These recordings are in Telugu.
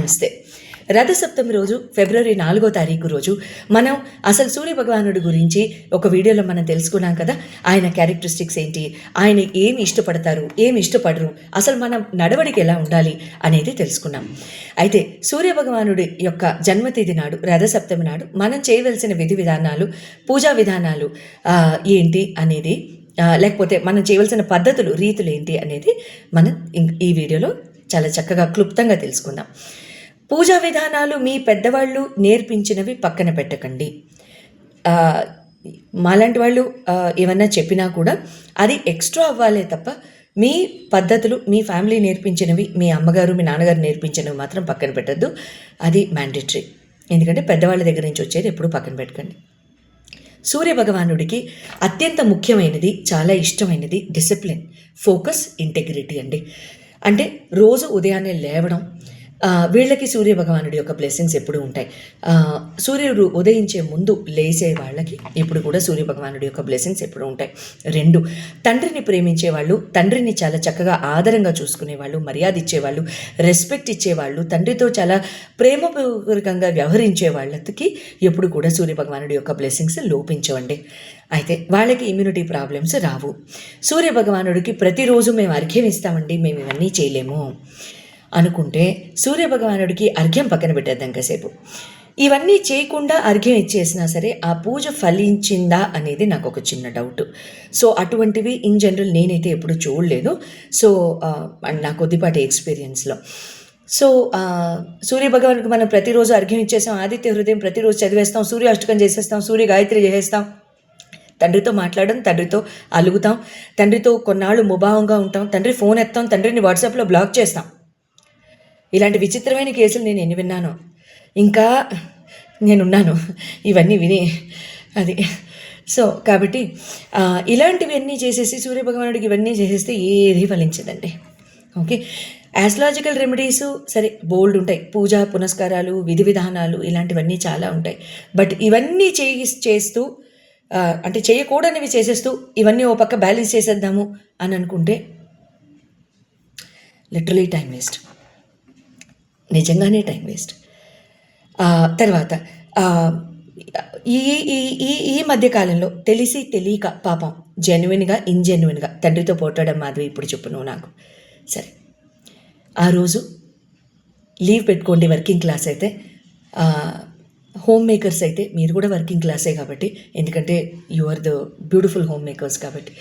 నమస్తే. రథసప్తమి రోజు ఫిబ్రవరి నాలుగో తారీఖు రోజు మనం అసలు సూర్య భగవానుడి గురించి ఒక వీడియోలో మనం తెలుసుకున్నాం కదా ఆయన క్యారెక్టరిస్టిక్స్ ఏంటి ఆయన ఏమి ఇష్టపడతారు ఏమి ఇష్టపడరు అసలు మనం నడవడికి ఎలా ఉండాలి అనేది తెలుసుకున్నాం. అయితే సూర్య భగవానుడి యొక్క జన్మతిథి నాడు రథసప్తమి నాడు మనం చేయవలసిన విధి విధానాలు పూజా విధానాలు ఏంటి అనేది లేకపోతే మనం చేయవలసిన పద్ధతులు రీతులు ఏంటి అనేది మనం ఈ వీడియోలో చాలా చక్కగా క్లుప్తంగా తెలుసుకుందాం. పూజా విధానాలు మీ పెద్దవాళ్ళు నేర్పించినవి పక్కన పెట్టకండి. మాలాంటి వాళ్ళు ఏమన్నా చెప్పినా కూడా అది ఎక్స్ట్రా అవ్వాలే తప్ప మీ పద్ధతులు మీ ఫ్యామిలీ నేర్పించినవి మీ అమ్మగారు మీ నాన్నగారు నేర్పించినవి మాత్రం పక్కన పెట్టద్దు. అది మ్యాండేటరీ. ఎందుకంటే పెద్దవాళ్ళ దగ్గర నుంచి వచ్చేది ఎప్పుడు పక్కన పెట్టకండి. సూర్య భగవానుడికి అత్యంత ముఖ్యమైనది చాలా ఇష్టమైనది డిసిప్లిన్ ఫోకస్ ఇంటెగ్రిటీ అండి. అంటే రోజు ఉదయాన్నే లేవడం వీళ్ళకి సూర్య భగవానుడి యొక్క బ్లెస్సింగ్స్ ఎప్పుడు ఉంటాయి. సూర్యుడు ఉదయించే ముందు లేచే వాళ్ళకి ఇప్పుడు కూడా సూర్య భగవానుడి యొక్క బ్లెస్సింగ్స్ ఎప్పుడు ఉంటాయి. రెండు తండ్రిని ప్రేమించే వాళ్ళు తండ్రిని చాలా చక్కగా ఆదరంగా చూసుకునే వాళ్ళు మర్యాద ఇచ్చేవాళ్ళు రెస్పెక్ట్ ఇచ్చేవాళ్ళు తండ్రితో చాలా ప్రేమపూర్వకంగా వ్యవహరించే వాళ్ళకి ఎప్పుడు కూడా సూర్య భగవానుడి యొక్క బ్లెస్సింగ్స్ లోపించవండి. అయితే వాళ్ళకి ఇమ్యూనిటీ ప్రాబ్లమ్స్ రావు. సూర్య భగవానుడికి ప్రతిరోజు మేము అర్ఘ్యం ఇస్తామండి మేము ఇవన్నీ చేయలేము. అనుకుంటే సూర్య భగవానుడికి అర్ఘ్యం పక్కన పెట్టేద్దాం కాసేపు. ఇవన్నీ చేయకుండా అర్ఘ్యం ఇచ్చేసినా సరే ఆ పూజ ఫలించిందా అనేది నాకు ఒక చిన్న డౌట్ సో అటువంటివి ఇన్ జనరల్ నేనైతే ఎప్పుడు చూడలేదు. సో అండ్ నా కొద్దిపాటి ఎక్స్పీరియన్స్లో సో సూర్యభగవానికి సూర్య మనం ప్రతిరోజు అర్ఘ్యం ఇచ్చేస్తాం ఆదిత్య హృదయం ప్రతిరోజు చదివేస్తాం సూర్య అష్టకం చేసేస్తాం సూర్య గాయత్రి చేసేస్తాం. తండ్రితో మాట్లాడడం తండ్రితో అలుగుతాం తండ్రితో కొన్నాళ్ళు ముభావంగా ఉంటాం తండ్రి ఫోన్ ఎత్తాం తండ్రిని వాట్సాప్లో బ్లాక్ చేస్తాం. ఇలాంటి విచిత్రమైన కేసులు నేను ఎన్ని విన్నాను. ఇంకా నేనున్నాను. ఇవన్నీ విని అది. సో కాబట్టి ఇలాంటివన్నీ చేసేసి సూర్యభగవానుడికి ఇవన్నీ చేసేస్తే ఏది ఫలించదండి. ఓకే? యాస్ట్రాలజికల్ రెమెడీస్ సరే బోల్డ్ ఉంటాయి. పూజ పునస్కారాలు విధి విధానాలు ఇలాంటివన్నీ చాలా ఉంటాయి. బట్ ఇవన్నీ చేయి చేస్తూ అంటే చేయకూడనివి చేసేస్తూ ఇవన్నీ ఓ పక్క బ్యాలెన్స్ చేసేద్దాము అని అనుకుంటే లిటరలీ టైం వేస్ట్. నిజంగానే టైం వేస్ట్. తర్వాత ఈ ఈ ఈ ఈ మధ్యకాలంలో తెలిసి తెలియక పాపం జెన్యున్గా ఇన్జెన్యున్గా తండ్రితో పోటాడం మాధవి ఇప్పుడు చెప్పు నువ్వు నాకు. సరే. ఆ రోజు లీవ్ పెట్టుకోండి వర్కింగ్ క్లాస్ అయితే. హోమ్ మేకర్స్ అయితే మీరు కూడా వర్కింగ్ క్లాసే కాబట్టి ఎందుకంటే you are the beautiful home makers కాబట్టి.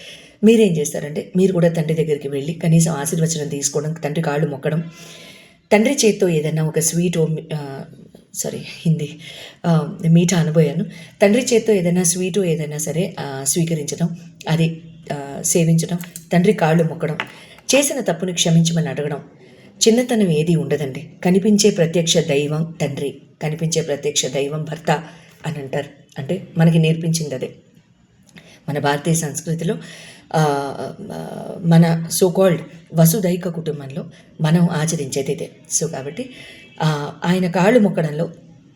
మీరేం చేస్తారంటే మీరు కూడా తండ్రి దగ్గరికి వెళ్ళి కనీసం ఆశీర్వచనం తీసుకోవడం తండ్రి కాళ్ళు మొక్కడం తండ్రి చేత్తో ఏదైనా ఒక స్వీట్ సారీ హిందీ మీట అనుభవాను తండ్రి చేత్తో ఏదైనా స్వీటు ఏదైనా సరే స్వీకరించడం అది సేవించడం తండ్రి కాళ్ళు మొక్కడం చేసిన తప్పుని క్షమించమని అడగడం చిన్నతనం ఏది ఉండదండి. కనిపించే ప్రత్యక్ష దైవం తండ్రి కనిపించే ప్రత్యక్ష దైవం భర్త అని అంటారు. అంటే మనకి నేర్పించింది అదే. మన భారతీయ సంస్కృతిలో మన సోకాల్డ్ వసుదైక కుటుంబంలో మనం ఆచరించేది ఇదే. సో కాబట్టి ఆయన కాళ్ళు మొక్కడంలో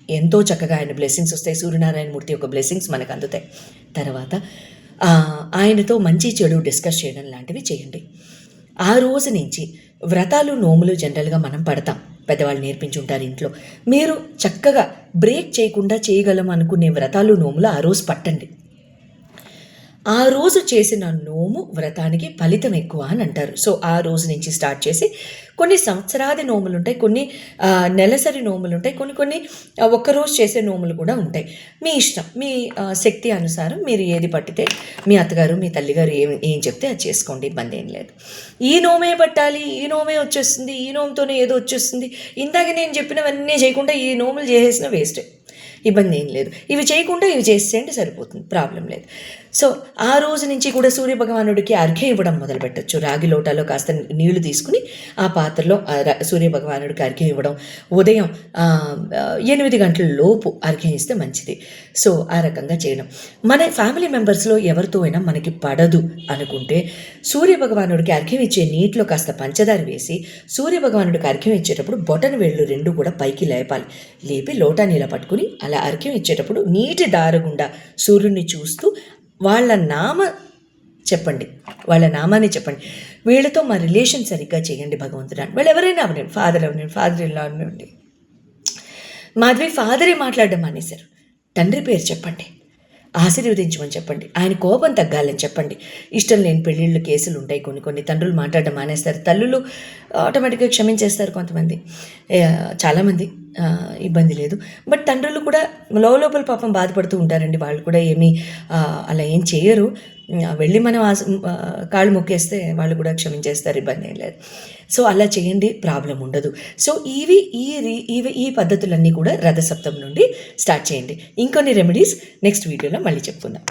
ఎంతో చక్కగా ఆయన బ్లెస్సింగ్స్ వస్తాయి. సూర్యనారాయణమూర్తి యొక్క బ్లెస్సింగ్స్ మనకు అందుతాయి. తర్వాత ఆయనతో మంచి చెడు డిస్కస్ చేయడం లాంటివి చేయండి. ఆ రోజు నుంచి వ్రతాలు నోములు జనరల్గా మనం పడతాం. పెద్దవాళ్ళు నేర్పించుంటారు ఇంట్లో. మీరు చక్కగా బ్రేక్ చేయకుండా చేయగలం అనుకునే వ్రతాలు నోములు ఆ రోజు పట్టండి. ఆ రోజు చేసిన నోము వ్రతానికి ఫలితం ఎక్కువ అని అంటారు. సో ఆ రోజు నుంచి స్టార్ట్ చేసి కొన్ని సంవత్సరాది నోములు ఉంటాయి కొన్ని నెలసరి నోములు ఉంటాయి కొన్ని కొన్ని ఒక్కరోజు చేసే నోములు కూడా ఉంటాయి. మీ ఇష్టం మీ శక్తి అనుసారం మీరు ఏది పట్టితే మీ అత్తగారు మీ తల్లిగారు ఏం ఏం చెప్తే అది చేసుకోండి ఇబ్బంది ఏం లేదు. ఈ నోమే పట్టాలి ఈ నోమే వచ్చేస్తుంది ఈ నోముతోనే ఏదో వచ్చేస్తుంది. ఇందాక నేను చెప్పినవన్నీ చేయకుండా ఈ నోములు చేసేసిన వేస్టే. ఇబ్బంది ఏం లేదు. ఇవి చేయకుండా ఇవి చేసేయండి సరిపోతుంది ప్రాబ్లం లేదు. సో ఆ రోజు నుంచి కూడా సూర్య భగవానుడికి అర్ఘ్యం ఇవ్వడం మొదలుపెట్టచ్చు. రాగి లోటాలో కాస్త నీళ్ళు తీసుకుని ఆ పాత్రలో సూర్య భగవానుడికి అర్ఘ్యం ఇవ్వడం. ఉదయం ఎనిమిది గంటల లోపు అర్ఘ్యం ఇస్తే మంచిది. సో ఆ రకంగా చేయడం. మన ఫ్యామిలీ మెంబర్స్లో ఎవరితో అయినా మనకి పడదు అనుకుంటే సూర్య భగవానుడికి అర్ఘ్యం ఇచ్చే నీటిలో కాస్త పంచదార వేసి సూర్య భగవానుడికి అర్ఘ్యం ఇచ్చేటప్పుడు బొటన వేళ్ళు రెండు కూడా పైకి లేపాలి. లేపి లోటా నీళ్ళ పట్టుకుని అలా అర్ఘ్యం ఇచ్చేటప్పుడు నీటి దారగుండా సూర్యుడిని చూస్తూ వాళ్ళ నామ చెప్పండి. వాళ్ళ నామాన్ని చెప్పండి. వీళ్ళతో మా రిలేషన్ సరిగ్గా చేయండి భగవంతుడు. అని వాళ్ళు ఎవరైనా అవనండి ఫాదర్ అవనండి ఫాదర్ ఇలా అవనండి మాధవి ఫాదరే మాట్లాడడం మానేశారు. తండ్రి పేరు చెప్పండి. ఆశీర్వదించమని చెప్పండి. ఆయన కోపం తగ్గాలని చెప్పండి. ఇష్టం లేని పెళ్ళిళ్ళు కేసులు ఉంటాయి కొన్ని కొన్ని. తండ్రులు మాట్లాడడం మానేస్తారు. తల్లులు ఆటోమేటిక్గా క్షమించేస్తారు కొంతమంది. చాలామంది ఇబ్బంది లేదు. బట్ తండ్రులు కూడా లోపల పాపం బాధపడుతూ ఉంటారండి. వాళ్ళు కూడా ఏమీ అలా ఏం చేయరు. వెళ్ళి మనం కాళ్ళు మొక్కేస్తే వాళ్ళు కూడా క్షమించేస్తారు ఇబ్బంది ఏం లేదు. సో అలా చేయండి ప్రాబ్లం ఉండదు. సో ఇవి ఈ రీ- ఇవి ఈ పద్ధతులన్నీ కూడా రథసప్తం నుండి స్టార్ట్ చేయండి. ఇంకొన్ని రెమెడీస్ నెక్స్ట్ వీడియోలో మళ్ళీ చెప్పుకుందాం.